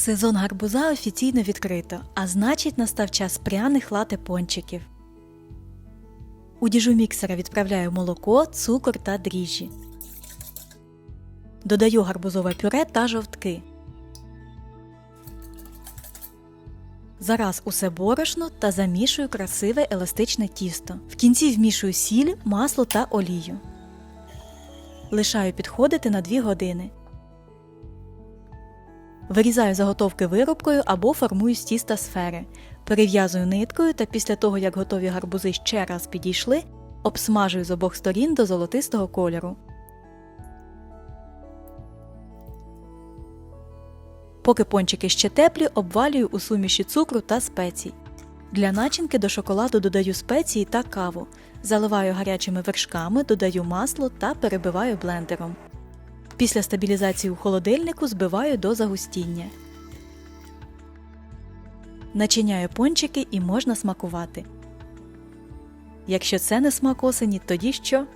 Сезон гарбуза офіційно відкрито, а значить настав час пряних лати пончиків. У діжу міксера відправляю молоко, цукор та дріжджі. Додаю гарбузове пюре та жовтки. Зараз усе борошно та замішую красиве еластичне тісто. В кінці вмішую сіль, масло та олію. Лишаю підходити на 2 години. Вирізаю заготовки вирубкою або формую з тіста сфери. Перев'язую ниткою та після того, як готові гарбузи ще раз підійшли, обсмажую з обох сторін до золотистого кольору. Поки пончики ще теплі, обвалюю у суміші цукру та спецій. Для начинки до шоколаду додаю спеції та каву. Заливаю гарячими вершками, додаю масло та перебиваю блендером. Після стабілізації у холодильнику збиваю до загустіння. Начиняю пончики і можна смакувати. Якщо це не смак осені, тоді що?